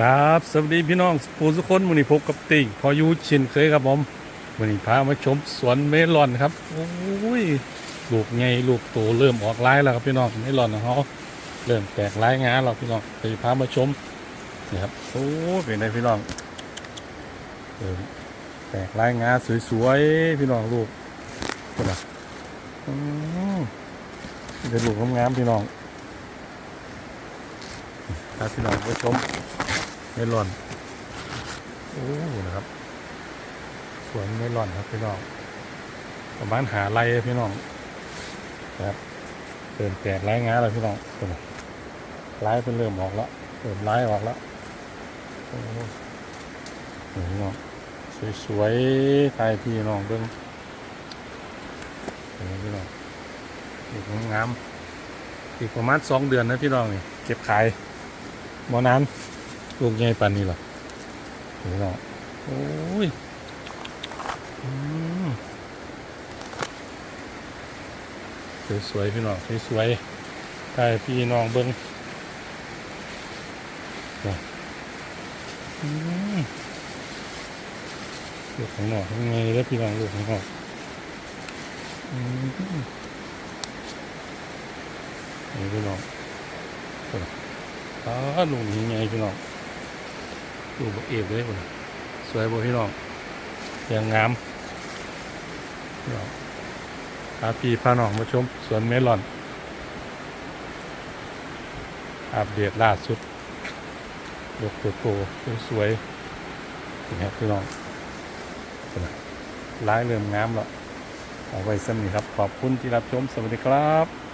ครับสวัสดีพี่น้องผู้สุคนวันนี้พบกับติ่งพอยูชินเคยครับผมวันนี้พามาชมสวนเมลอนครับโอ้ยลูกไงลูกโตเริ่มออกลายแล้วครับพี่น้องเมลอนของเขาเริ่มแตกลายงาแล้วพี่น้องไปพามาชมนี่ครับโอ้ยเป็นไงพี่น้องเริ่มแตกลายงาสวยๆพี่น้องลูกเป็นไงอืมเป็นลูกงามๆพี่น้องพาพี่น้องไปชม เมลอนโอ้นะครับสวนเมลอนครับพี่น้องประมาณหาไรพี่น้องนะครับเริ่มแตกไร้งาแล้วพี่น้องตัวนี้ไร้เป็นเริ่มออกแล้วเริ่มไร้ออกแล้วโอ้พี่น้องสวยๆไทยพี่น้องเบิ้งพี่น้องอีกงามอีกประมาณสองเดือนนะพี่น้องนี่เก็บขายมอนาน ลูกใหญ่ปานนี้หรอเห็นไหมโอ้ยสวยๆพี่น้องสวยๆใช่พี่น้องเบิ้งลูกของหนอกยังไงแล้วพี่น้องลูกของหนอกอืมนี่พี่น้องอ๋อลูกนี้ไงพี่น้อง ดูบเอฟเลยคนสวยบ่พี่น้องยังงามพี่น้องพาพี่พาน้องมาชมสวนเมลอน อัปเดตล่าสุดดกตัวโตสวยๆนี่ครับพี่น้องร้ายเริ่มงามแล้วเอาไว้สำนีครับ ขอบคุณที่รับชม สวัสดีครับ